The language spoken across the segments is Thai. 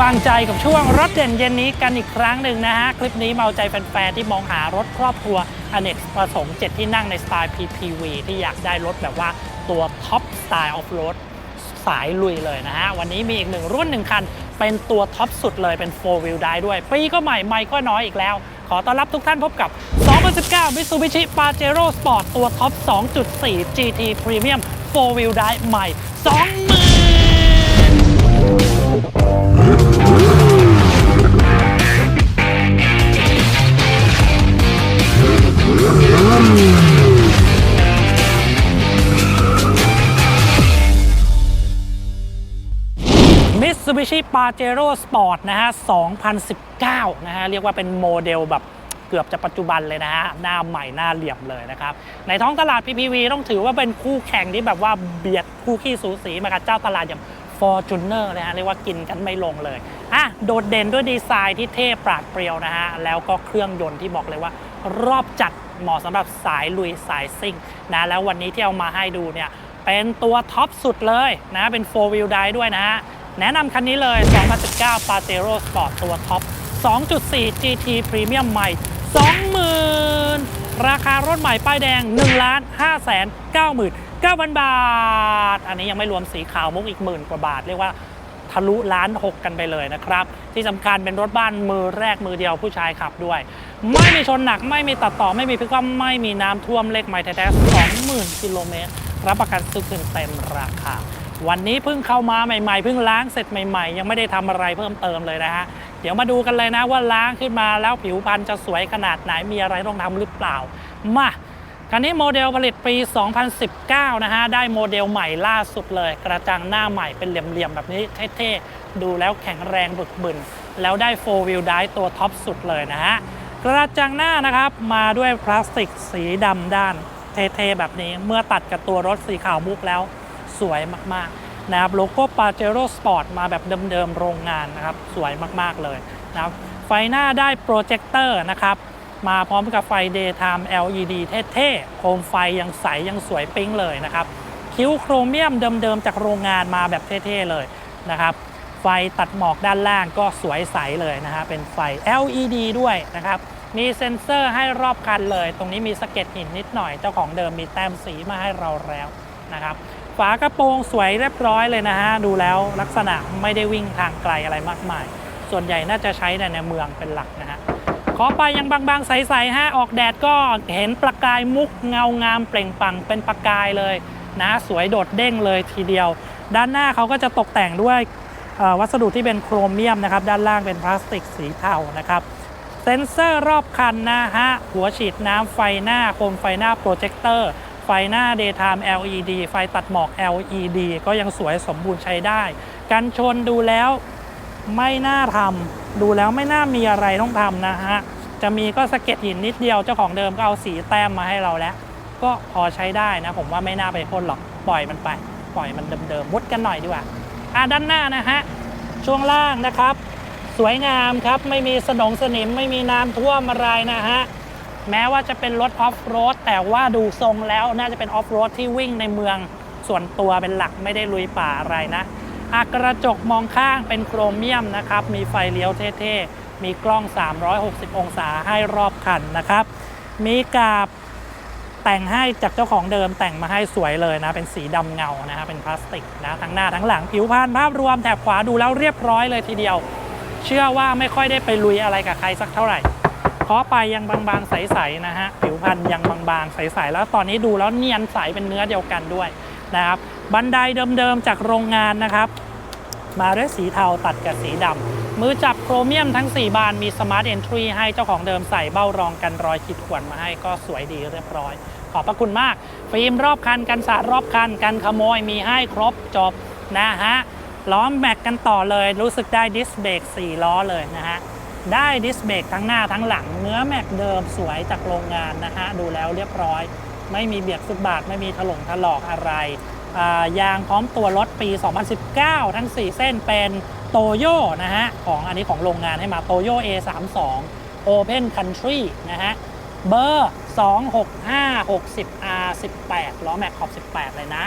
วางใจกับช่วงรถเด่นเย็นนี้กันอีกครั้งหนึ่งนะฮะ คลิปนี้เมาใจแฟนๆที่มองหารถครอบครัวอเนกประสงค์ 7 ที่นั่งในสไตล์ PPV ที่อยากได้รถแบบว่าตัวท็อปสไตล์ออฟโรดสายลุยเลยนะฮะ วันนี้มีอีกหนึ่งรุ่นหนึ่งคัน เป็นตัวท็อปสุดเลยเป็น 4 wheel drive ด้วย ปีก็ใหม่ไม่ก็น้อยอีกแล้ว ขอต้อนรับทุกท่านพบกับ 2019 Mitsubishi Pajero Sport ตัวท็อป 2.4 GT Premium 4 wheel drive ใหม่2 Mitsubishi Pajero Sport นะฮะ 2019 นะฮะ เรียกว่าเป็นโมเดลแบบเกือบจะปัจจุบันเลยนะฮะ หน้าใหม่หน้าเหลี่ยมเลยนะครับ ในท้องตลาด PPV ต้องถือว่าเป็นคู่แข่งที่แบบว่าเบียดคู่ขี้สูสีมากับเจ้าตลาดอย่าง Fortuner เลยฮะ เรียกว่ากินกันไม่ลงเลย อะ โดดเด่นด้วยดีไซน์ที่เท่ปราดเปรียวนะฮะ แล้วก็เครื่องยนต์ที่บอกเลยว่ารอบจัดเหมาะสำหรับสายลุยสายซิ่งนะแล้ววันนี้ที่เอามาให้ดูเนี่ยเป็นตัวท็อปสุดเลยนะเป็น 4 wheel drive ด้วยนะฮะ แนะนำคันนี้เลย 2019 Pajero Sport ตัวท็อป 2.4 GT Premium ใหม่ 20,000 ราคารถใหม่ป้ายแดง 1 5 9 9 0 0 0 บาท อันนี้ยังไม่รวมสีขาวมุกอีกหมื่นกว่าบาท เรียกว่าทะลุล้านหกกันไปเลยนะครับ ที่สำคัญเป็นรถบ้านมือแรกมือเดียวผู้ชายขับด้วย ไม่มีชนหนักไม่มีตัดต่อไม่มีพิกคว่ำไม่มีน้ำท่วมเลขใหม่แท้ๆ20,000กิโลเมตรรับประกันซื้อคืนเต็มราคา วันนี้เพิ่งเข้ามาใหม่ๆเพิ่งล้างเสร็จใหม่ ๆ ยังไม่ได้ทำอะไรเพิ่มเติมเลยนะฮะเดี๋ยวมาดูกันเลยนะว่าล้างขึ้นมาแล้วผิวพรรณจะสวยขนาดไหนมีอะไรต้องทำหรือเปล่ามาคันนี้โมเดลผลิตปี 2019 นะฮะ ได้โมเดลใหม่ล่าสุดเลย กระจังหน้าใหม่เป็นเหลี่ยมๆ แบบนี้เท่ๆ ดูแล้วแข็งแรงบึกบึน แล้วได้ 4 wheel drive ตัวท็อปสุดเลยนะฮะ กระจังหน้านะครับ มาด้วยพลาสติกสีดำด้าน เท่ๆ แบบนี้ เมื่อตัดกับตัวรถสีขาวมุกแล้ว สวยมากๆนะครับโลโก้ Pajero Sport มาแบบเดิมๆโรงงานนะครับสวยมากๆเลยนะครับไฟหน้าได้โปรเจคเตอร์นะครับมาพร้อมกับไฟ Daytime LED เท่ๆ โคมไฟยังใสยังสวยปิ๊งเลยนะครับ คิ้วโครเมียมเดิมๆ จากโรงงานมาแบบเท่ๆ เลยนะครับ ไฟตัดหมอกด้านล่างก็สวยใสเลยนะฮะ เป็นไฟ LED ด้วยนะครับ มีเซ็นเซอร์ให้รอบคันเลย ตรงนี้มีสะเก็ดหินนิดหน่อย เจ้าของเดิมมีแต้มสีมาให้เราแล้วนะครับ ฝากระโปรงสวยเรียบร้อยเลยนะฮะ ดูแล้วลักษณะไม่ได้วิ่งทางไกลอะไรมากมาย ส่วนใหญ่น่าจะใช้ในเมืองเป็นหลักนะฮะขอไปยังบางๆ ใสๆฮะ ออกแดดก็เห็นประกายมุกเงางามเปล่งปังเป็นประกายเลยนะสวยโดดเด้งเลยทีเดียว ด้านหน้าเขาก็จะตกแต่งด้วยวัสดุที่เป็นโครเมียมนะครับ ด้านล่างเป็นพลาสติกสีเทานะครับเซ็นเซอร์รอบคันนะฮะ หัวฉีดน้ำไฟหน้าโคมไฟหน้าโปรเจคเตอร์ ไฟหน้า Daytime LED ไฟตัดหมอก LED ก็ยังสวยสมบูรณ์ใช้ได้ กันชนดูแล้วไม่น่าทำดูแล้วไม่น่ามีอะไรต้องทำนะฮะ จะมีก็สะเก็ดหินนิดเดียวเจ้าของเดิมก็เอาสีแต้มมาให้เราแล้ว ก็พอใช้ได้นะ ผมว่าไม่น่าไปพ่นหรอกปล่อยมันไป ปล่อยมันเดิมๆมุดกันหน่อยดีกว่าอะด้านหน้านะฮะช่วงล่างนะครับ สวยงามครับไม่มีสนงสนิมไม่มีน้ำท่วมอะไรนะฮะ แม้ว่าจะเป็นรถออฟโรดแต่ว่าดูทรงแล้วน่าจะเป็นออฟโรดที่วิ่งในเมืองส่วนตัวเป็นหลักไม่ได้ลุยป่าอะไรนะกระจกมองข้างเป็นโครเมียมนะครับ มีไฟเลี้ยวเท่ๆ มีกล้อง 360 องศาให้รอบคันนะครับ มีกาบแต่งให้จากเจ้าของเดิมแต่งมาให้สวยเลยนะ เป็นสีดำเงานะฮะเป็นพลาสติกนะทั้งหน้าทั้งหลังผิวพรรณภาพรวมแถบขวาดูแล้วเรียบร้อยเลยทีเดียว เชื่อว่าไม่ค่อยได้ไปลุยอะไรกับใครสักเท่าไหร่ เพาะไปยังบางๆใสๆนะฮะผิวพรรณยังบางๆใสๆแล้วตอนนี้ดูแล้วเนียนใสเป็นเนื้อเดียวกันด้วยนะครับบันไดเดิมๆจากโรงงานนะครับมาด้วยสีเทาตัดกับสีดำ มือจับโครเมียมทั้ง 4 บานมีสมาร์ทเอนทรีให้เจ้าของเดิมใส่เบ้ารองกันรอยขีดข่วนมาให้ก็สวยดีเรียบร้อย ขอบพระคุณมาก ฟิล์มรอบคัน กันสาดรอบคัน กันขโมยมีให้ครบจบนะฮะ ล้อมแม็กกันต่อเลยรู้สึกได้ดิสเบรก4ล้อเลยนะฮะ ได้ดิสเบรกทั้งหน้าทั้งหลัง เนื้อแม็กเดิมสวยจากโรงงานนะฮะ ดูแล้วเรียบร้อย ไม่มีเบียดฟุตบาท ไม่มีถลงถลอกอะไร ยางพร้อมตัวรถปี 2019 ทั้ง 4 เส้นเป็นโตโยนะฮะ ของอันนี้ของโรงงานให้มาโตโย A32 Open Country นะฮะ เบอร์ 26560R18 ล้อแม็กขอบ 18 เลยนะ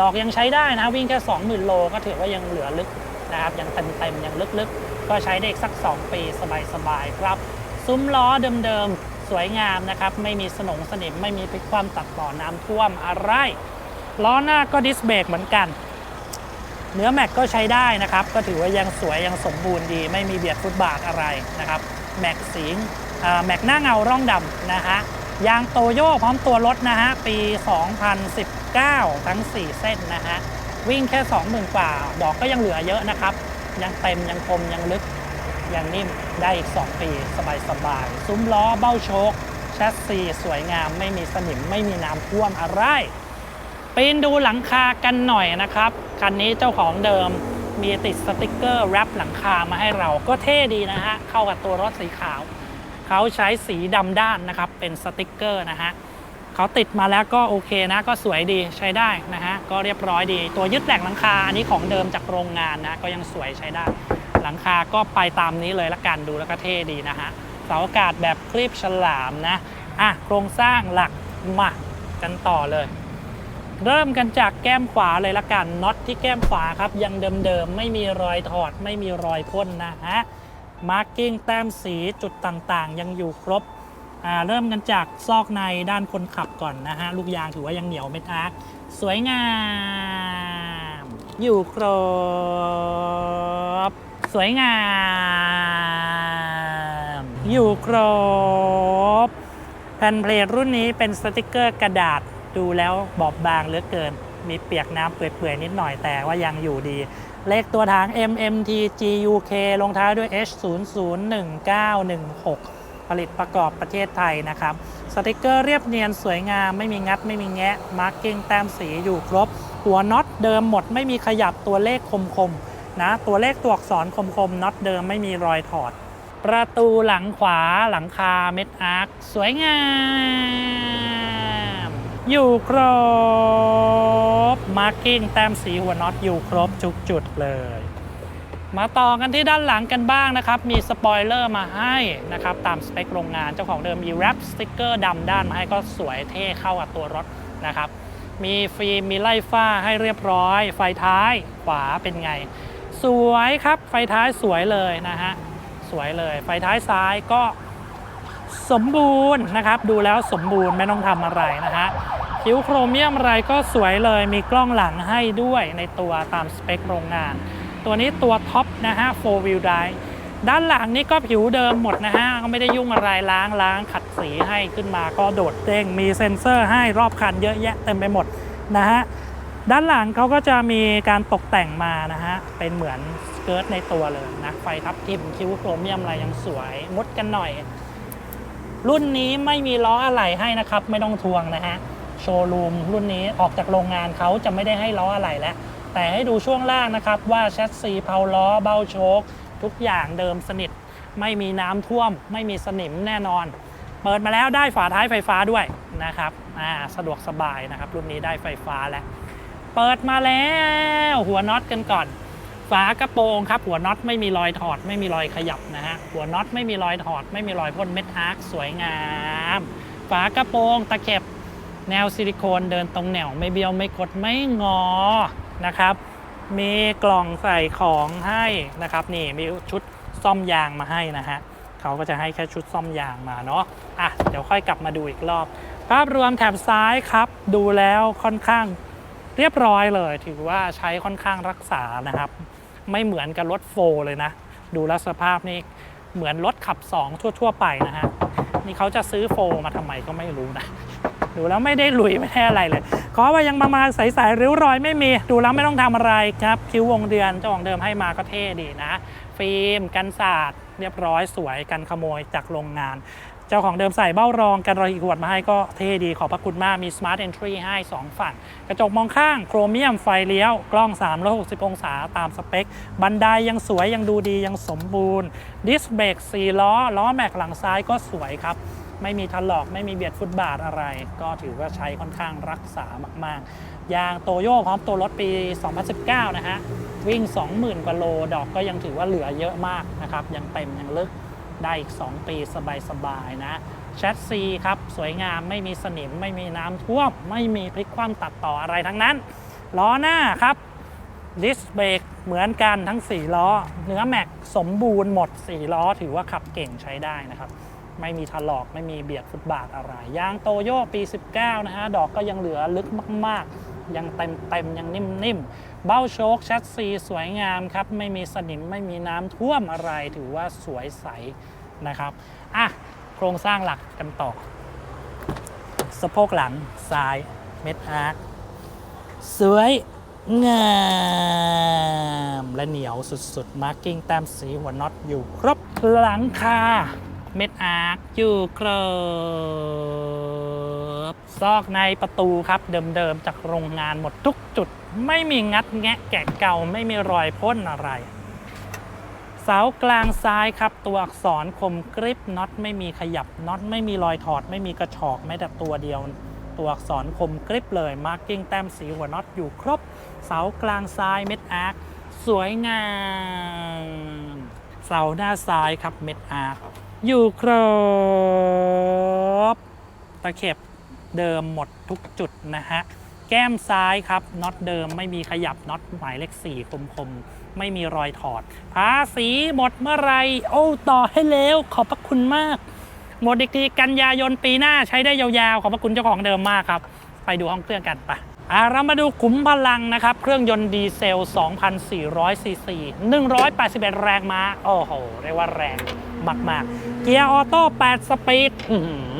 ดอกยังใช้ได้นะ วิ่งแค่ 20,000 โลก็ถือว่ายังเหลือลึกนะครับ ยังเต็มๆยังลึกๆ ก็ใช้ได้อีกสัก 2 ปีสบายๆครับ ซุ้มล้อเดิมๆ สวยงามนะครับ ไม่มีสนงสนิมไม่มีพลิกคว่ำตัดต่อน้ำท่วมอะไร ล้อหน้าก็ดิสเบรกเหมือนกัน เนื้อแม็กก็ใช้ได้นะครับ ก็ถือว่ายังสวยยังสมบูรณ์ดี ไม่มีเบียดฟุตบาทอะไรนะครับ แม็กสีแม็กหน้าเงาร่องดำนะฮะยางโตโย่พร้อมตัวรถนะฮะ ปี 2019 ทั้ง 4 เส้นนะฮะ วิ่งแค่ 20,000 กว่า ดอกก็ยังเหลือเยอะนะครับ ยังเต็มยังคมยังลึกยังนิ่มได้อีก 2 ปี สบายๆซุ้มล้อเบ้าโชคแชสซีสวยงามไม่มีสนิมไม่มีน้ำท่วมอะไรปีนดูหลังคากันหน่อยนะครับคันนี้เจ้าของเดิมมีติดสติกเกอร์แรปหลังคามาให้เราก็เท่ดีนะฮะเข้ากับตัวรถสีขาว เขาใช้สีดำด้านนะครับเป็นสติกเกอร์นะฮะ เขาติดมาแล้วก็โอเคนะ ก็สวยดีใช้ได้นะฮะก็เรียบร้อยดี ตัวยึดแหลกหลังคาอันนี้ของเดิมจากโรงงานนะก็ยังสวยใช้ได้ หลังคาก็ไปตามนี้เลยละกันดูแล้วก็เท่ดีนะฮะเสาอากาศแบบคลีบฉลามนะอะโครงสร้างหลักมากันต่อเลยเริ่มกันจากแก้มขวาเลยละกันน็อตที่แก้มขวาครับ ยังเดิมๆ ไม่มีรอยถอด ไม่มีรอยพ่นนะฮะมาร์กิ้งแต้มสีจุดต่างๆ ยังอยู่ครบ เริ่มกันจากซอกในด้านคนขับก่อนนะฮะ ลูกยางถือว่ายังเหนียวไม่ทักสวยงาม อยู่ครบ สวยงาม อยู่ครบ แผ่นเพลทรุ่นนี้เป็นสติกเกอร์กระดาษดูแล้วบอบบางเหลือเกิน มีเปียกน้ำเปื่อยๆนิดหน่อยแต่ว่ายังอยู่ดี เลขตัวทาง MMT GUK ลงท้ายด้วย H 0 0 1 9 1 6 ผลิตประกอบประเทศไทยนะครับ สติกเกอร์เรียบเนียนสวยงาม ไม่มีงัดไม่มีแงะมาร์กิ้งแต้มสีอยู่ครบ หัวน็อตเดิมหมดไม่มีขยับตัวเลขคมๆนะตัวเลขตัวอักษรคมๆน็อตเดิมไม่มีรอยถอด ประตูหลังขวาหลังคาเม็ดอาร์คสวยงาม อยู่ครบมาร์กิ้งแต้มสีหัวน็อตอยู่ครบทุกจุดเลย มาต่อกันที่ด้านหลังกันบ้างนะครับ มีสปอยเลอร์มาให้นะครับ ตามสเปคโรงงานเจ้าของเดิมมีแรปสติกเกอร์ดำด้านมาให้ก็สวยเท่เข้ากับตัวรถนะครับ มีฟิล์มมีไล่ฝ้าให้เรียบร้อย ไฟท้ายขวาเป็นไง สวยครับไฟท้ายสวยเลยนะฮะสวยเลย ไฟท้ายซ้ายก็สมบูรณ์นะครับ ดูแล้วสมบูรณ์ไม่ต้องทำอะไรนะฮะคิ้วโครเมียมอะไรก็สวยเลยมีกล้องหลังให้ด้วยในตัวตามสเปคโรงงาน ตัวนี้ตัวท็อปนะฮะ4 wheel drive ด้านหลังนี่ก็ผิวเดิมหมดนะฮะ ก็ไม่ได้ยุ่งอะไรล้างล้างขัดสีให้ขึ้นมาก็โดดเด้งมีเซ็นเซอร์ให้รอบคันเยอะแยะเต็มไปหมดนะฮะ ด้านหลังเขาก็จะมีการตกแต่งมานะฮะ เป็นเหมือนสเกิร์ตในตัวเลยนะไฟทับทิมคิ้วโครเมียมอะไรยังสวยมุดกันหน่อย รุ่นนี้ไม่มีล้ออะไหล่ให้นะครับ ไม่ต้องทวงนะฮะโชว์รูมรุ่นนี้ออกจากโรงงานเขาจะไม่ได้ให้ล้ออะไหล่แล้ว แต่ให้ดูช่วงล่างนะครับว่าแชสซีเพาล้อเบ้าโชคทุกอย่างเดิมสนิท ไม่มีน้ำท่วม ไม่มีสนิมแน่นอน เปิดมาแล้วได้ฝาท้ายไฟฟ้าด้วยนะครับสะดวกสบายนะครับรุ่นนี้ได้ไฟฟ้าแล้ว เปิดมาแล้วหัวน็อตกันก่อน ฝากระโปรงครับ หัวน็อตไม่มีรอยถอด ไม่มีรอยขยับนะฮะหัวน็อตไม่มีรอยถอด ไม่มีรอยพ่นเม็ดอาร์คสวยงาม ฝากระโปรงตะเข็บแนวซิลิโคนเดินตรงแนวไม่เบี้ยวไม่กดไม่งอ นะครับ มีกล่องใส่ของให้นะครับ นี่มีชุดซ่อมยางมาให้นะฮะเขาก็จะให้แค่ชุดซ่อมยางมาเนาะอะเดี๋ยวค่อยกลับมาดูอีกรอบ ภาพรวมแถบซ้ายครับ ดูแล้วค่อนข้างเรียบร้อยเลย ถือว่าใช้ค่อนข้างรักษานะครับ ไม่เหมือนกับรถโฟร์เลยนะ ดูแลสภาพนี่เหมือนรถขับ 2 ทั่ว ๆ ไปนะฮะนี่เขาจะซื้อโฟร์มาทำไมก็ไม่รู้นะ ดูแล้วไม่ได้หลุยไม่ได้อะไรเลย ขอว่ายังประมาณใสๆริ้วรอยไม่มี ดูแล้วไม่ต้องทำอะไรครับ คิ้ววงเดือนเจ้าของเดิมให้มาก็เท่ดีนะ ฟิล์มกันสาดเรียบร้อยสวยกันขโมยจากโรงงานเจ้าของเดิมใส่เบ้ารองกันรอยขวดมาให้ก็เท่ดีขอบพระคุณมาก มี Smart Entry ให้ 2 ฝั่ง กระจกมองข้างโครเมียมไฟเลี้ยว กล้อง 360 องศาตามสเปค บันไดยังสวยยังดูดียังสมบูรณ์ ดิสเบรก4ล้อ ล้อแม็กหลังซ้ายก็สวยครับ ไม่มีถลอกไม่มีเบียดฟุตบาทอะไร ก็ถือว่าใช้ค่อนข้างรักษามาก ๆ ยางโตโย่พร้อมตัวรถปี 2019 นะฮะ วิ่ง 20,000 กว่าโล ดอกก็ยังถือว่าเหลือเยอะมากนะครับ ยังเต็ม ยังลึกได้อีก 2 ปีสบาย ๆ นะแชทซีครับ สวยงามไม่มีสนิม ไม่มีน้ำท่วม ไม่มีพลิกคว่ำตัดต่ออะไรทั้งนั้น ล้อหน้าครับดิสเบรกเหมือนกันทั้ง 4 ล้อ เนื้อแม็กสมบูรณ์หมด 4 ล้อ ถือว่าขับเก่งใช้ได้นะครับ ไม่มีถลอกไม่มีเบียดฟุตบาทอะไร ยางโตโยปี 19 นะฮะ ดอกก็ยังเหลือลึกมาก ๆ ยังเต็มเต็มๆยังนิ่ม ๆ เบ้าโชคแชสซีสวยงามครับ ไม่มีสนิมไม่มีน้ำท่วมอะไรถือว่าสวยใสนะครับ อะ โครงสร้างหลักกันต่อ สะโพกหลังซ้ายเม็ดอาร์คสวยงามและเหนียวสุดๆ มาร์กิ้งแต้มสีหัวน็อตอยู่ครบหลังคา เม็ดอาร์คอยู่ครบซอกในประตูครับเดิมๆจากโรงงานหมดทุกจุด ไม่มีงัดแงะแกะเก่าไม่มีรอยพ่นอะไรเสากลางซ้ายครับ ตัวอักษรคมกริปน็อตไม่มีขยับน็อตไม่มีรอยถอด ไม่มีกระชอกแม้แต่ตัวเดียว ตัวอักษรคมกริปเลยมาร์กิ้งแต้มสีหัวน็อตอยู่ครบ เสากลางซ้ายเม็ดอาร์คสวยงามเสาหน้าซ้ายครับเม็ดอาร์ค อยู่ครบตะเข็บเดิมหมดทุกจุดนะฮะ แก้มซ้ายครับน็อตเดิมไม่มีขยับน็อตหมายเลขสี่คมๆ ไม่มีรอยถอดภาษีหมดเมื่อไรโอ้ต่อให้แล้วขอบพระคุณมาก หมดอีกทีกันยายนปีหน้าใช้ได้ยาวๆ ขอบพระคุณเจ้าของเดิมมากครับ ไปดูห้องเครื่องกันไป เรามาดูขุมพลังนะครับ เครื่องยนต์ดีเซล 2,400 ซีซี 181 แรงม้า โอ้โห เรียกว่าแรงมาก ๆ เกียร์ออโต้ 8 สปีด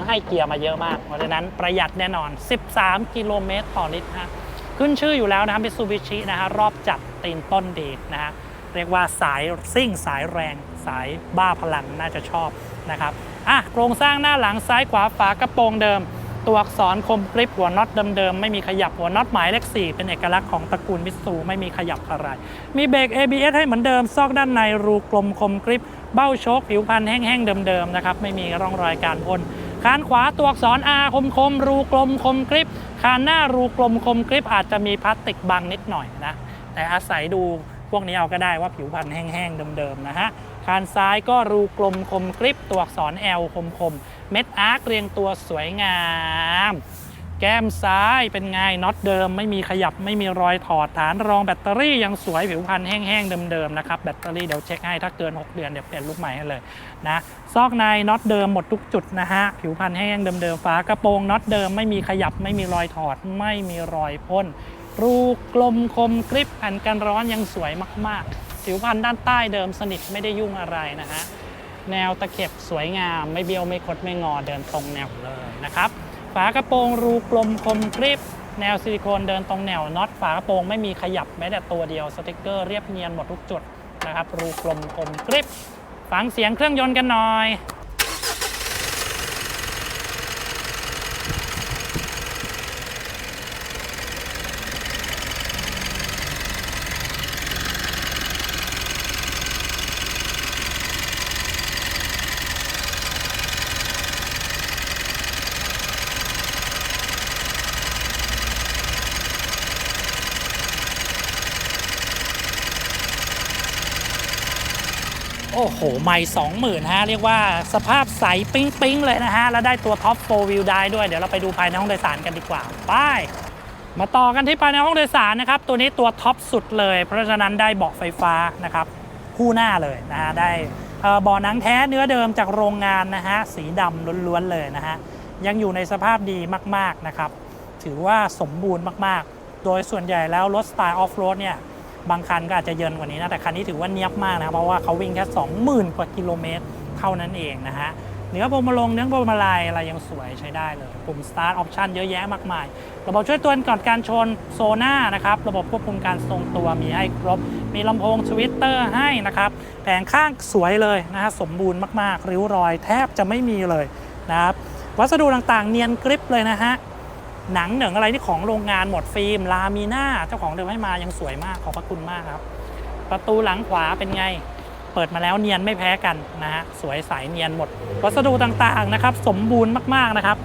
ให้เกียร์มาเยอะมาก เพราะฉะนั้นประหยัดแน่นอน 13 กิโลเมตรต่อลิตรฮะขึ้นชื่ออยู่แล้วนะครับ Mitsubishi นะฮะรอบจัดตีนต้นดีนะฮะเรียกว่าสายซิ่งสายแรงสายบ้าพลังน่าจะชอบนะครับอะโครงสร้างหน้าหลังซ้ายขวาฝากระโปรงเดิม ตัวอักษรคมกริปหัวน็อตเดิมๆ ไม่มีขยับหัวน็อตหมายเลข 4 เป็นเอกลักษณ์ของตระกูลมิตซูไม่มีขยับอะไร มีเบรก ABS ให้เหมือนเดิม ซอกด้านในรูกลมคมกริปเบ้าโชคผิวพันธ์แห้งๆ เดิมๆ นะครับ ไม่มีร่องรอยการพ่นคานขวาตัวอักษร R คมๆรูกลมคมกริปคานหน้ารูกลมคมกริปอาจจะมีพลาสติกบังนิดหน่อยนะแต่อาศัยดูพวกนี้เอาก็ได้ว่าผิวพันธ์แห้งๆเดิมๆนะฮะ คานซ้ายก็รูกลมคมกริปตัวอักษร L คมๆเม็ดอาร์คเรียงตัวสวยงาม แก้มซ้ายเป็นไงน็อตเดิม ไม่มีขยับไม่มีรอยถอดฐานรองแบตเตอรี่ยังสวยผิวพันธ์แห้งๆเดิมๆนะครับแบตเตอรี่เดี๋ยวเช็คให้ถ้าเกิน 6 เดือนเดี๋ยวเปลี่ยนลูกใหม่ให้เลยนะซอกในน็อตเดิมหมดทุกจุดนะฮะผิวพันธ์แห้งเดิมๆฝากระโปรงน็อตเดิมไม่มีขยับไม่มีรอยถอด ไม่มีรอยพ่นรูกลมคมกริปแผ่นกันร้อนยังสวยมากๆ ผิวพันธ์ด้านใต้เดิมสนิทไม่ได้ยุ่งอะไรนะฮะแนวตะเข็บสวยงามไม่เบี้ยวไม่คดไม่งอเดินตรงแนวเลยนะครับฝากระโปรงรูกลมคมกริบแนวซิลิโคนเดินตรงแนวน็อตฝากระโปรงไม่มีขยับแม้แต่ตัวเดียวสติกเกอร์เรียบเนียนหมดทุกจุดนะครับรูกลมคมกริบฟังเสียงเครื่องยนต์กันหน่อย โหไม่สองหมื่นฮะ เรียกว่าสภาพใสปิ๊งปิ๊งๆเลยนะฮะ แล้วได้ตัวท็อปโฟวิวได้ด้วย เดี๋ยวเราไปดูภายในห้องโดยสารกันดีกว่า ไป มาต่อกันที่ภายในห้องโดยสารนะครับ ตัวนี้ตัวท็อปสุดเลย เพราะฉะนั้นได้เบาะไฟฟ้านะครับ คู่หน้าเลยนะฮะ ได้เอ่อเบาะหนังแท้เนื้อเดิมจากโรงงานนะฮะ สีดำล้วนๆเลยนะฮะ ยังอยู่ในสภาพดีมากๆนะครับ ถือว่าสมบูรณ์มากๆ โดยส่วนใหญ่แล้วรถสไตล์ออฟโรดเนี่ย บางคันก็อาจจะเยินกว่านี้นะ แต่คันนี้ถือว่าเนียบมากนะครับเพราะว่าเขาวิ่งแค่ 20,000 กว่ากิโลเมตรเท่านั้นเองนะฮะเนื้อพวงมาลงเนื้อพวงมาลัยอะไรยังสวยใช้ได้เลย ปุ่ม start option เยอะแยะมากมาย ระบบช่วยตือนก่อนการชนโซน่านะครับ ระบบควบคุมการทรงตัวมีให้ครบ มีลำโพงทวิตเตอร์ให้นะครับ แผงข้างสวยเลยนะฮะสมบูรณ์มากๆ ริ้วรอยแทบจะไม่มีเลยนะครับ วัสดุต่างๆ เนียนกริปเลยนะฮะ หนังเหนึ่งอะไรที่ของโรงงานหมดฟิล์มลามีน่าเจ้าของเดิมให้มายังสวยมากขอบพระคุณมากครับ ประตูหลังขวาเป็นไง เปิดมาแล้วเนียนไม่แพ้กันนะฮะสวยใสเนียนหมด วัสดุต่างๆนะครับ สมบูรณ์มากๆนะครับ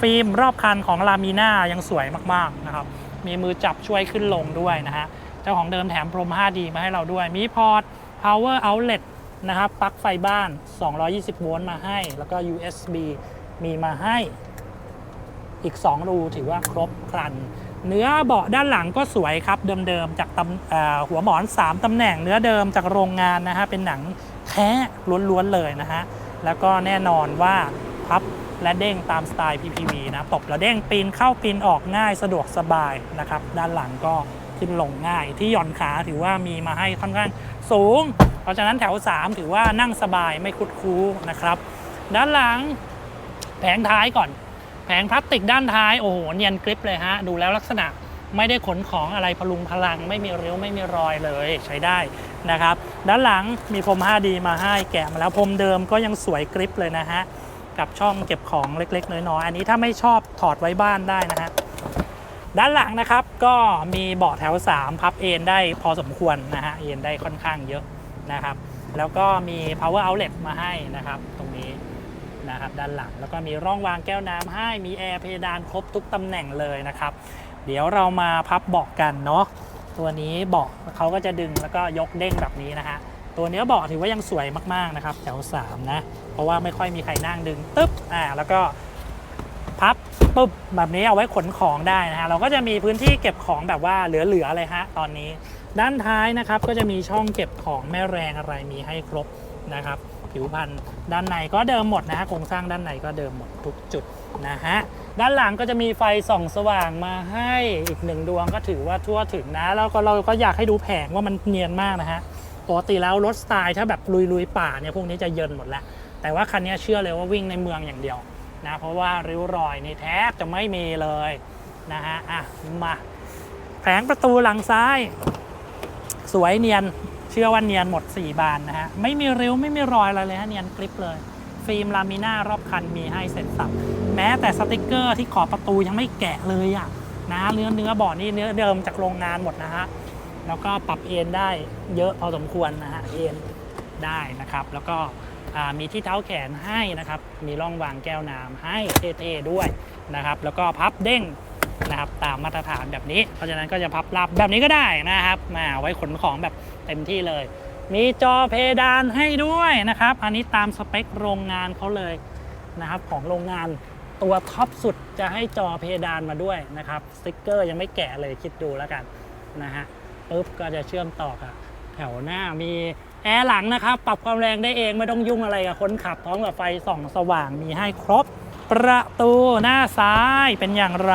ฟิล์มรอบคันของลามีน่ายังสวยมากๆนะครับ มีมือจับช่วยขึ้นลงด้วยนะฮะเจ้าของเดิมแถมพรม 5D มาให้เราด้วย มีพอร์ต power outlet นะครับปลั๊กไฟบ้าน 220 โวลต์มาให้ แล้วก็ USB มีมาให้ อีก 2 รูถือว่าครบครัน เนื้อเบาะด้านหลังก็สวยครับเดิมๆจากตำเอ่อหัวหมอน 3 ตำแหน่งเนื้อเดิมจากโรงงานนะฮะเป็นหนังแท้ล้วนๆเลยนะฮะแล้วก็แน่นอนว่าพับและเด้งตามสไตล์ PPV นะตบและเด้งปีนเข้าปีนออกง่ายสะดวกสบายนะครับด้านหลังก็ขึ้นลงง่ายที่หย่อนขาถือว่ามีมาให้ค่อนข้างสูง เพราะฉะนั้นแถว 3 ถือว่านั่งสบายไม่คุดคู้นะครับ ด้านหลังแผงท้ายก่อน แผงพลาสติกด้านท้าย โอ้โห เนียนกริปเลยฮะ ดูแล้วลักษณะไม่ได้ขนของอะไรพลุงพลัง ไม่มีริ้วไม่มีรอยเลยใช้ได้นะครับ ด้านหลังมีพรม 5D มาให้แกะมาแล้วพรมเดิมก็ยังสวยกริปเลยนะฮะ กับช่องเก็บของเล็ก ๆ น้อยๆ อันนี้ถ้าไม่ชอบถอดไว้บ้านได้นะฮะด้านหลังนะครับก็มีเบาะแถว 3 พับเอนได้พอสมควรนะฮะเอนได้ค่อนข้างเยอะนะครับ แล้วก็มี power outlet มาให้นะครับ ตรงนี้ นะครับด้านหลังแล้วก็มีร่องวางแก้วน้ำให้มีแอร์เพดานครบทุกตำแหน่งเลยนะครับ เดี๋ยวเรามาพับเบาะกันเนาะตัวนี้เบาะเขาก็จะดึงแล้วก็ยกเด้งแบบนี้นะฮะตัวเนื้อเบาะถือว่ายังสวยมากๆนะครับแถว3นะเพราะว่าไม่ค่อยมีใครนั่งดึงตึ๊บอ่าแล้วก็พับปุ๊บแบบนี้เอาไว้ขนของได้นะฮะเราก็จะมีพื้นที่เก็บของแบบว่าเหลือๆเลยฮะตอนนี้ ด้านท้ายนะครับก็จะมีช่องเก็บของแม่แรงอะไรมีให้ครบนะครับ ผิวพันธุ์ด้านในก็เดิมหมดนะฮะโครงสร้างด้านในก็เดิมหมดทุกจุดนะฮะด้านหลังก็จะมีไฟส่องสว่างมาให้อีกหนึ่งดวงก็ถือว่าทั่วถึงนะ แล้วก็เราก็อยากให้ดูแผงว่ามันเนียนมากนะฮะปกติแล้วรถสไตล์ถ้าแบบลุยๆป่าเนี่ยพวกนี้จะเยินหมดแล้วแต่ว่าคันนี้เชื่อเลยว่าวิ่งในเมืองอย่างเดียวนะเพราะว่าริ้วรอยนี่แทบจะไม่มีเลยนะฮะอะมาแผงประตูหลังซ้าย สวยเนียน เชื่อว่าเนียนหมด 4 บานนะฮะ ไม่มีริ้วไม่มีรอยอะไรเลยฮะ เนียนกริปเลย ฟิล์มลามิน่ารอบคันมีให้เสร็จสับ แม้แต่สติกเกอร์ที่ขอบประตูยังไม่แกะเลยอะนะเนื้อเนื้อบาะนี่เนื้อเดิมจากโรงงานหมดนะฮะ แล้วก็ปรับเอ็นได้เยอะพอสมควรนะฮะ เอ็นได้นะครับ แล้วก็มีที่เท้าแขนให้นะครับ มีร่องวางแก้วน้ำให้เท่ๆด้วยนะครับ แล้วก็พับเด้ง นะครับตามมาตรฐานแบบนี้ เพราะฉะนั้นก็จะพับรับแบบนี้ก็ได้นะครับมาไว้ขนของแบบเต็มที่เลย มีจอเพดานให้ด้วยนะครับ อันนี้ตามสเปคโรงงานเขาเลยนะครับของโรงงานตัวท็อปสุดจะให้จอเพดานมาด้วยนะครับสติ๊กเกอร์ยังไม่แกะเลยคิดดูแล้วกันนะฮะปุ๊บก็จะเชื่อมต่อกับแถวหน้ามีแอร์หลังนะครับ ปรับความแรงได้เองไม่ต้องยุ่งอะไรกับคนขับพร้อมกับไฟส่องสว่างมีให้ครบ ประตูหน้าซ้ายเป็นอย่างไร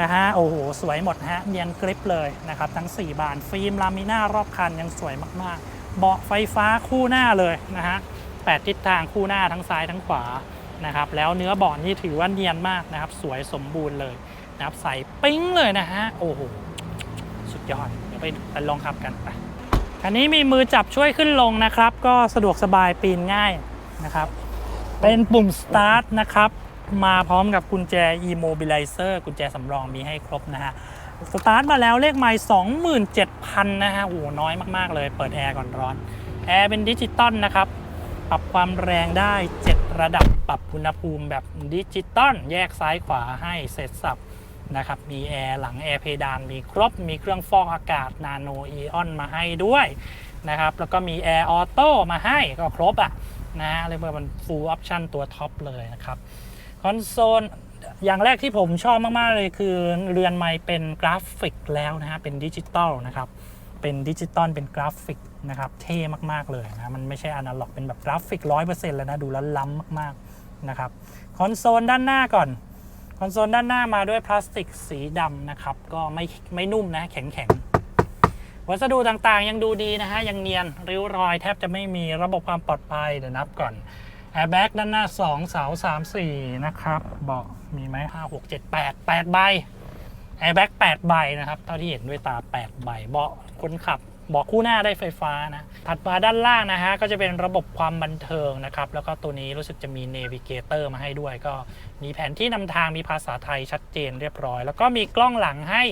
นะฮะ โอ้โห สวยหมดฮะเนียนกริปเลยนะครับ ทั้ง 4 บานฟิล์มลามิน่ารอบคันยังสวยมากๆ เบาะไฟฟ้าคู่หน้าเลยนะฮะแปดทิศทางคู่หน้าทั้งซ้ายทั้งขวานะครับ แล้วเนื้อเบาะนี่ถือว่าเนียนมากนะครับ สวยสมบูรณ์เลยนะครับ ใสปิ้งเลยนะฮะ โอ้โห สุดยอด เดี๋ยวไปลองขับกันไปคันนี้มีมือจับช่วยขึ้นลงนะครับ ก็สะดวกสบายปีนง่ายนะครับ เป็นปุ่ม start นะครับ มาพร้อมกับกุญแจ e-mobilizer กุญแจสำรองมีให้ครบนะฮะ สตาร์ทมาแล้วเลขไมล์27,000 นะฮะโอ้โหน้อยมากๆเลย เปิดแอร์ก่อนร้อน แอร์เป็นดิจิตอลนะครับ ปรับความแรงได้ 7 ระดับ ปรับอุณหภูมิแบบดิจิตอล แยกซ้ายขวาให้เสร็จสับนะครับ มีแอร์หลังแอร์เพดาน มีครบ มีเครื่องฟอกอากาศนาโนอีออนมาให้ด้วยนะครับ แล้วก็มีแอร์ออโต้มาให้ก็ครบอะนะฮะเรียกว่ามัน full option ตัวท็อปเลยนะครับ คอนโซลอย่างแรกที่ผมชอบมาก ๆ เลยคือเรือนไม้เป็นกราฟิกแล้วนะฮะเป็นดิจิตอลนะครับเป็นดิจิตอลเป็นกราฟิกนะครับเท่มาก ๆ เลยนะมันไม่ใช่อนาล็อกเป็นแบบกราฟิก 100%แล้วนะดูแล้วล้ำมากๆนะครับคอนโซลด้านหน้าก่อนคอนโซลด้านหน้ามาด้วยพลาสติกสีดำนะครับก็ไม่ไม่นุ่มนะแข็งๆวัสดุต่างๆ ยังดูดีนะฮะยังเนียนริ้วรอยแทบจะไม่มีระบบความปลอดภัยเดี๋ยวนับก่อน แอร์แบ็กด้านหน้า 2 เสา 3 4 นะครับเบาะมีไหม5 6 7 8 8 ใบแอร์แบ็ก8ใบนะครับเท่าที่เห็นด้วยตา 8 ใบเบาะคนขับเบาะคู่หน้าได้ไฟฟ้านะ ถัดมาด้านล่างนะฮะ ก็จะเป็นระบบความบันเทิงนะครับ แล้วก็ตัวนี้รู้สึกจะมีเนวิเกเตอร์มาให้ด้วย ก็มีแผนที่นำทางมีภาษาไทยชัดเจนเรียบร้อย แล้วก็มีกล้องหลังให้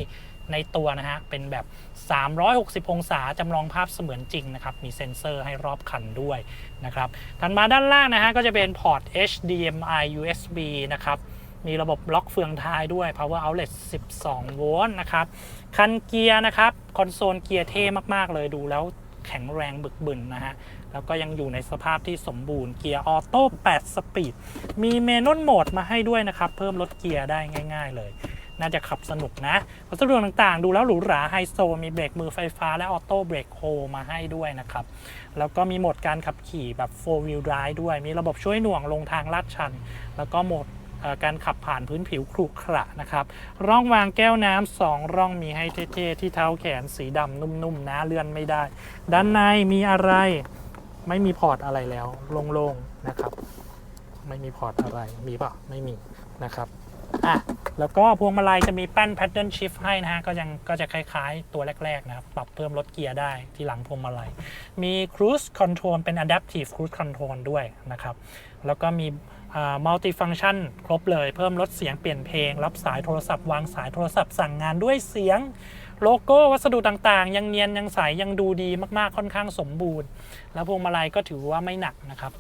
ในตัวนะฮะ เป็นแบบ 360 องศาจำลองภาพเสมือนจริงนะครับ มีเซ็นเซอร์ให้รอบคันด้วยนะครับถัดมาด้านล่างนะฮะก็จะเป็นพอร์ต HDMI USB นะครับมีระบบบล็อกเฟืองท้ายด้วย power outlet 12 โวลต์นะครับ คันเกียร์นะครับ คอนโซลเกียร์เท่มากๆ เลยดูแล้วแข็งแรงบึกบึนนะฮะ แล้วก็ยังอยู่ในสภาพที่สมบูรณ์ เกียร์ออโต้ 8 สปีด มีเมนูโหมดมาให้ด้วยนะครับ เพิ่มลดเกียร์ได้ง่าย ๆ เลย น่าจะขับสนุกนะวัสดุต่างๆ ดูแล้วหรูหราไฮโซมีเบรกมือไฟฟ้าและออโต้เบรกโฮมาให้ด้วยนะครับ แล้วก็มีโหมดการขับขี่แบบ 4 wheel drive ด้วย มีระบบช่วยหน่วงลงทางลาดชัน แล้วก็โหมดการขับผ่านพื้นผิวขรุขระนะครับ ร่องวางแก้วน้ำสองร่องมีให้เท่ๆ ที่เท้าแขนสีดำนุ่มๆนะเลื่อนไม่ได้ ด้านในมีอะไรไม่มีพอร์ตอะไรแล้วโล่งๆนะครับ ไม่มีพอร์ตอะไรมีปะไม่มีนะครับ อะแล้วก็พวงมาลัยจะมีแป้น pattern shift ให้นะฮะ ก็ยังก็จะคล้ายๆตัวแรก ๆ นะครับ ปรับเพิ่มลดเกียร์ได้ที่หลังพวงมาลัย มี cruise control เป็น adaptive cruise control ด้วยนะครับ แล้วก็มี multi function ครบเลย เพิ่มลดเสียงเปลี่ยนเพลง รับสายโทรศัพท์ วางสายโทรศัพท์สั่งงานด้วยเสียงโลโก้วัสดุต่างๆ ยังเนียน ยังใส ยังดูดีมากๆค่อนข้างสมบูรณ์ แล้วพวงมาลัยก็ถือว่าไม่หนักนะครับ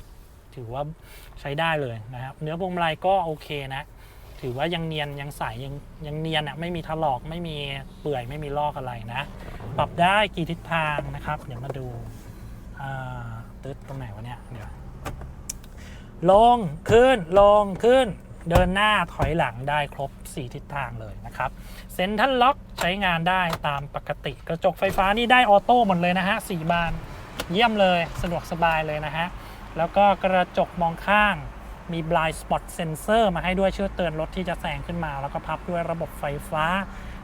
ถือว่าใช้ได้เลยนะครับ เนื้อพวงมาลัยก็โอเคนะ ถือว่ายังเนียนยังใสยังยังเนียนอะไม่มีถลอกไม่มีเปื่อยไม่มีลอกอะไรนะ ปรับได้กี่ทิศทางนะครับ เดี๋ยวมาดูตึ๊ดตรงไหนวะเนี่ยเดี๋ยวลงขึ้นลงขึ้น เดินหน้าถอยหลังได้ครบ 4 ทิศทางเลยนะครับเซ็นทรัลล็อกใช้งานได้ตามปกติ กระจกไฟฟ้านี่ได้ออโต้หมดเลยนะฮะ4บานเยี่ยมเลยสะดวกสบายเลยนะฮะแล้วก็กระจกมองข้าง มี blind spot sensor มาให้ด้วยช่วยเตือนรถที่จะแซงขึ้นมา แล้วก็พับด้วยระบบไฟฟ้า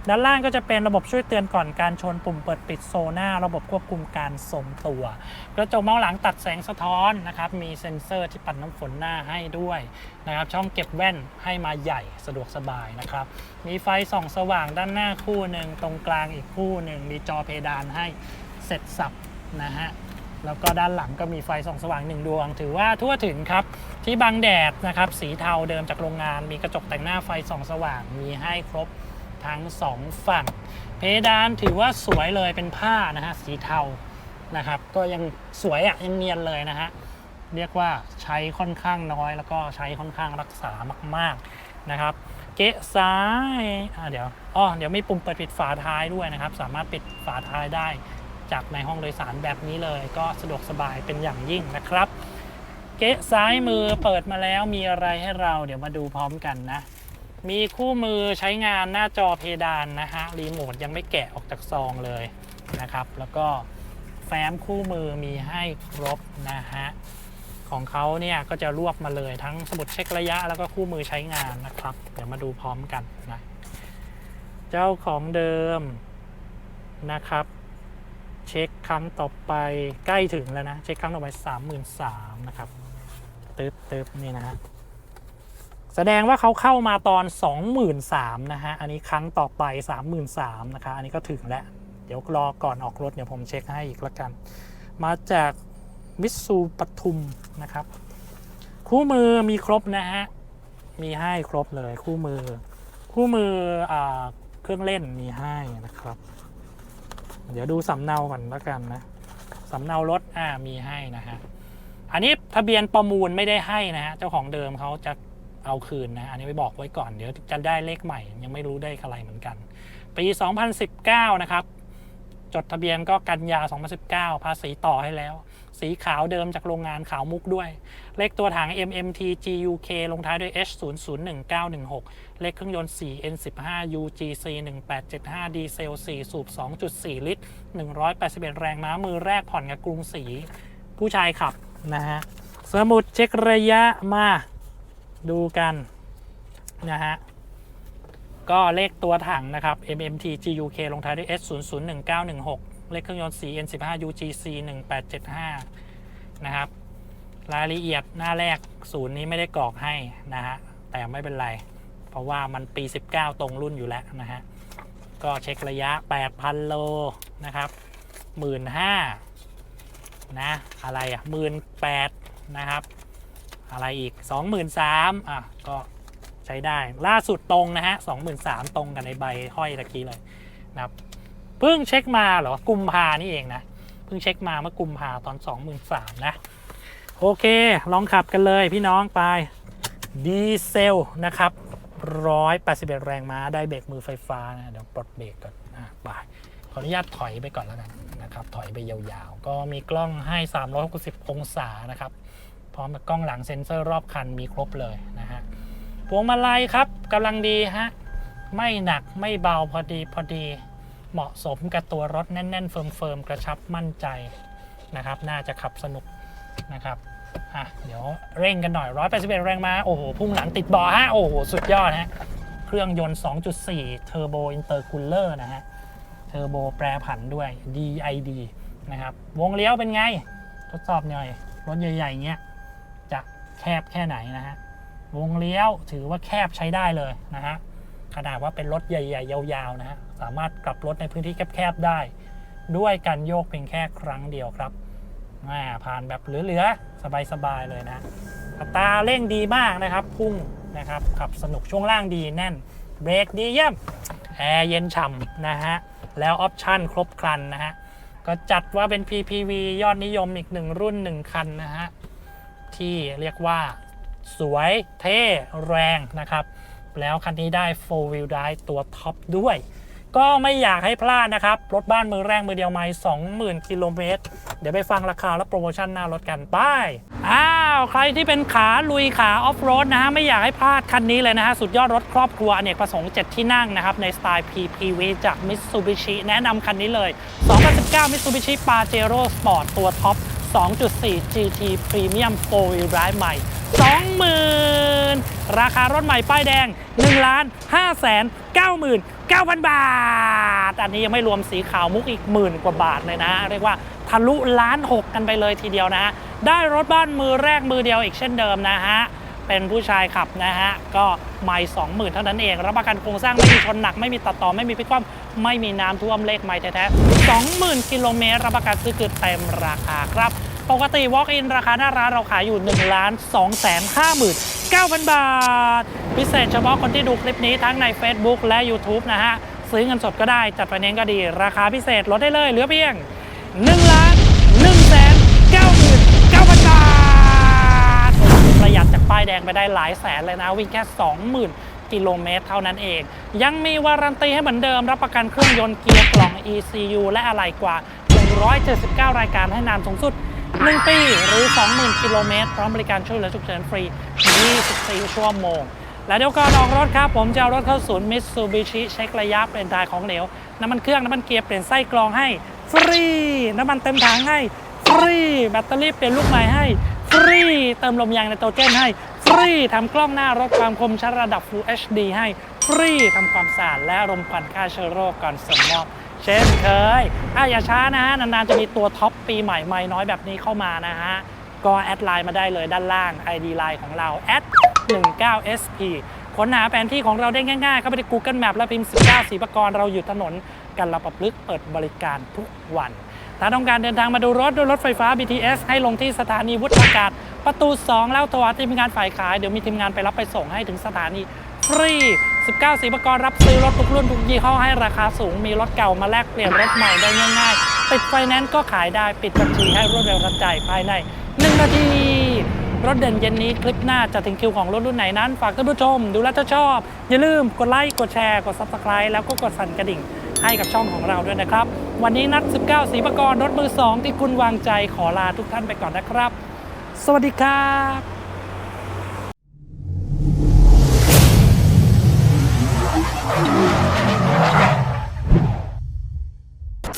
ด้านล่างก็จะเป็นระบบช่วยเตือนก่อนการชนปุ่มเปิดปิดโซน่าระบบควบคุมการทรงตัว กระจกมองหลังตัดแสงสะท้อนนะครับ มีเซ็นเซอร์ที่ปัดน้ำฝนหน้าให้ด้วยนะครับ ช่องเก็บแว่นให้มาใหญ่สะดวกสบายนะครับ มีไฟส่องสว่างด้านหน้าคู่หนึ่งตรงกลางอีกคู่หนึ่งมีจอเพดานให้เสร็จสับนะฮะ แล้วก็ด้านหลังก็มีไฟส่องสว่างหนึ่งดวง ถือว่าทั่วถึงครับ ที่บังแดดนะครับ สีเทาเดิมจากโรงงาน มีกระจกแต่งหน้าไฟส่องสว่าง มีให้ครบทั้งสองฝั่ง เพดานถือว่าสวยเลยเป็นผ้านะฮะสีเทานะครับ ก็ยังสวยอะยังเนียนเลยนะฮะเรียกว่าใช้ค่อนข้างน้อย แล้วก็ใช้ค่อนข้างรักษามาก ๆนะครับ เกะซ้ายอะเดี๋ยวอ๋อเดี๋ยวมีปุ่มเปิดปิดฝาท้ายด้วยนะครับ สามารถปิดฝาท้ายได้ จากในห้องโดยสารแบบนี้เลย ก็สะดวกสบายเป็นอย่างยิ่งนะครับ เกะซ้ายมือเปิดมาแล้วมีอะไรให้เราเดี๋ยวมาดูพร้อมกันนะ มีคู่มือใช้งานหน้าจอเพดานนะฮะรีโมทยังไม่แกะออกจากซองเลยนะครับ แล้วก็แฟ้มคู่มือมีให้ครบนะฮะของเขาเนี่ยก็จะรวบมาเลยทั้งสมุดเช็คระยะแล้วก็คู่มือใช้งานนะครับ เดี๋ยวมาดูพร้อมกันนะ เจ้าของเดิมนะครับ เช็คครั้งต่อไปใกล้ถึงแล้วนะ เช็คครั้งต่อไปสามหมื่นสามนะครับตึ๊บตึ๊บนี่นะฮะแสดงว่าเขาเข้ามาตอน 23,000นะฮะ อันนี้ครั้งต่อไป 33,000นะคะอันนี้ก็ถึงแล้ว เดี๋ยวรอก่อนออกรถเดี๋ยวผมเช็คให้อีกละกัน มาจากมิตซูปทุมนะครับ คู่มือมีครบนะฮะ มีให้ครบเลยคู่มือ คู่มืออเครื่องเล่นมีให้นะครับ เดี๋ยวดูสำเนาก่อนแล้วกันนะสำเนารถอ่ามีให้นะฮะอันนี้ทะเบียนประมูลไม่ได้ให้นะฮะเจ้าของเดิมเขาจะเอาคืนนะอันนี้ไปบอกไว้ก่อนเดี๋ยวจะได้เลขใหม่ ยังไม่รู้ได้อะไรเหมือนกัน ปี 2019 นะครับ จดทะเบียนก็กันยา 2019 ภาษีต่อให้แล้ว สีขาวเดิมจากโรงงานขาวมุกด้วย เลขตัวถัง MMT GUK ลงท้ายด้วย H 0 0 1 9 1 6 เลขเครื่องยนต์ 4 N 15 UGC 1875 ดีเซล 4 สูบ 2.4 ลิตร 181 แรงม้ามือแรกผ่อนกับกรุงศรีผู้ชายขับนะฮะสมุดเช็คระยะมาดูกันนะฮะ ก็เลขตัวถังนะครับ MMT GUK ลงท้ายด้วย S 0 0 1 9 1 6 เลขเครื่องยนต์ 4 N 15 UGC 1875 นะครับ รายละเอียดหน้าแรกศูนย์นี้ไม่ได้กรอกให้นะฮะ แต่ไม่เป็นไร เพราะว่ามันปี 19 ตรงรุ่นอยู่แล้วนะฮะ ก็เช็คระยะ 8,000 โลนะครับ 15,000นะ อะไรอะ 18,000 นะครับ อะไรอีก 23,000 อะ ก็ ใช้ได้ล่าสุดตรงนะฮะ23,000ตรงกันในใบห้อยตะกี้เลยนะครับเพิ่งเช็คมาเหรอกุมภานี่เองนะเพิ่งเช็คมาเมื่อกุมภาตอน23,000นะโอเค ลองขับกันเลยพี่น้องไปดีเซลนะครับ181แรงม้าได้เบรกมือไฟฟ้านะเดี๋ยวปลดเบรกก่อนอะไปขออนุญาตถอยไปก่อนแล้วกันนะครับถอยไปยาวๆ ก็มีกล้องให้ 360 องศานะครับ พร้อมกับกล้องหลังเซ็นเซอร์รอบคันมีครบเลยนะฮะ วงมาลัยครับกำลังดีฮะไม่หนักไม่เบาพอดีพอดี เหมาะสมกับตัวรถแน่น ๆ เฟิร์มๆกระชับมั่นใจนะครับ น่าจะขับสนุกนะครับอะเดี๋ยวเร่งกันหน่อย 181 แรงม้า โอ้โห พุ่งหลังติดบาะฮะ โอ้โห สุดยอดฮะ เครื่องยนต์ 2.4 เทอร์โบอินเตอร์คูลเลอร์นะฮะ เทอร์โบแปรผันด้วย DID นะครับ วงเลี้ยวเป็นไง ทดสอบหน่อย รถใหญ่ๆเงี้ย จะแคบแค่ไหนนะฮะ วงเลี้ยวถือว่าแคบใช้ได้เลยนะฮะขนาดว่าเป็นรถใหญ่ๆ ยาวๆนะฮะสามารถกลับรถในพื้นที่แคบๆได้ ด้วยการโยกเพียงแค่ครั้งเดียวครับแหมผ่านแบบเหลือๆสบายๆเลยนะอัตราเร่งดีมากนะครับ พุ่งนะครับขับสนุกช่วงล่างดีแน่นเบรกดีเยี่ยมแอร์เย็นฉ่ำนะฮะแล้วออปชั่นครบครันนะฮะก็จัดว่าเป็น PPV ยอดนิยมอีกหนึ่งรุ่นหนึ่งคันนะฮะที่เรียกว่า สวยเท่แรงนะครับ แล้วคันนี้ได้4 wheel drive ตัวท็อปด้วย ก็ไม่อยากให้พลาดนะครับ รถบ้านมือแรงมือเดียวไม่20,000 กิโลเมตร เดี๋ยวไปฟังราคาและโปรโมชั่นหน้ารถกันไปอ้าว ใครที่เป็นขาลุยขาออฟโรดนะฮะ ไม่อยากให้พลาดคันนี้เลยนะฮะ สุดยอดรถครอบครัวอเนกประสงค์ 7 ที่นั่งนะครับ ในสไตล์ PPV จาก Mitsubishi แนะนำคันนี้เลย 2019 Mitsubishi Pajero Sport ตัวท็อป2.4 GT Premium 4 Wheel Drive ใหม่ 20,000 ราคารถใหม่ป้ายแดง1ล้าน5แสน99,000 บาท อันนี้ยังไม่รวมสีขาวมุกอีกหมื่นกว่าบาทเลยนะ เรียกว่าทะลุล้านหกกันไปเลยทีเดียวนะได้รถบ้านมือแรกมือเดียวอีกเช่นเดิมนะฮะเป็นผู้ชายขับนะฮะ ก็ไม่สองหมื่นเท่านั้นเอง รับประกันโครงสร้างไม่มีชนหนัก ไม่มีตัดต่อ ไม่มีพิกคว่ำไม่มีน้ำท่วมเลขไม่แท้ๆสองหมื่นกิโลเมตร รับประกันซื้อคือเต็มราคาครับ ปกติ Walk-in ราคาหน้าร้านเราขายอยู่1ล้าน2แสน59,000 บาท พิเศษเฉพาะคนที่ดูคลิปนี้ทั้งใน Facebook และ YouTube นะฮะ ซื้อเงินสดก็ได้ จัดไฟแนนซ์ก็ดี ราคาพิเศษลดได้เลย เหลือเพียง1ล้าน1แสน99,000 บาท ประหยัดจากป้ายแดงไปได้หลายแสนเลยนะ วิ่งแค่ 20,000กิโลเมตรเท่านั้นเอง ยังมีวารันตีให้เหมือนเดิม รับประกันเครื่องยนต์เกียร์กล่อง ECU และอะไหล่กว่า 179 รายการให้นานสูงสุด 1 ปี หรือ 20,000 กิโลเมตร พร้อมบริการช่วยเหลือฉุกเฉินฟรี 24 ชั่วโมง และเดี๋ยวก่อนออกรถครับ ผมจะเอารถเข้าศูนย์มิตซูบิชิเช็คระยะเปลี่ยนถ่ายของเหลว น้ำมันเครื่อง น้ำมันเกียร์เปลี่ยนไส้กรองให้ ฟรี น้ำมันเต็มถังให้ ฟรี แบตเตอรี่เปลี่ยนลูกใหม่ให้ ฟรี เติมลมยางในโตรเจนให้ ฟรีทำกล้องหน้ารถความคมชัดระดับ Full HD ให้ ฟรีทำความสะอาดและรมควันฆ่าเชื้อโรคก่อนส่งมอบ เช่นเคยอะอย่าช้านะฮะ นานๆ จะมีตัวท็อปปีใหม่ไม่น้อยแบบนี้เข้ามานะฮะ ก็แอดไลน์มาได้เลยด้านล่าง ID ไลน์ของเรา 19sp ค้นหาแผนที่ของเราได้ง่ายๆ เข้าไปใน Google Map แล้วพิมพ์ 19สีประกรเราอยู่ถนนกันเราประพฤกษ์เปิดบริการทุกวัน ถ้าต้องการเดินทางมาดูรถด้วยรถไฟฟ้า BTS ให้ลงที่สถานีวุฒิอากาศ ประตู 2 แล้วโทรหาทีมงานฝ่ายขาย เดี๋ยวมีทีมงานไปรับไปส่งให้ถึงสถานีฟรี 19 สีประกรรับซื้อรถทุกรุ่นทุกยี่ห้อให้ราคาสูง มีรถเก่ามาแลกเปลี่ยนรถใหม่ได้ง่ายๆ ติดไฟแนนซ์ก็ขายได้ ปิดบัญชีให้รวดเร็วทันใจภายใน 1 นาที รถเด่นเย็นนี้คลิปหน้าจะถึงคิวของรถรุ่นไหนนั้น ฝากท่านผู้ชม ดูแลวถ้าชอบ อย่าลืมกดไลค์ กดแชร์ กด Subscribe แล้วก็กดสั่นกระดิ่งให้กับช่องของเราด้วยนะครับ วันนี้นัด 19 สีประกรรถมือ 2 ที่คุณวางใจขอลาทุกท่านไปก่อนนะครับ สวัสดีครับ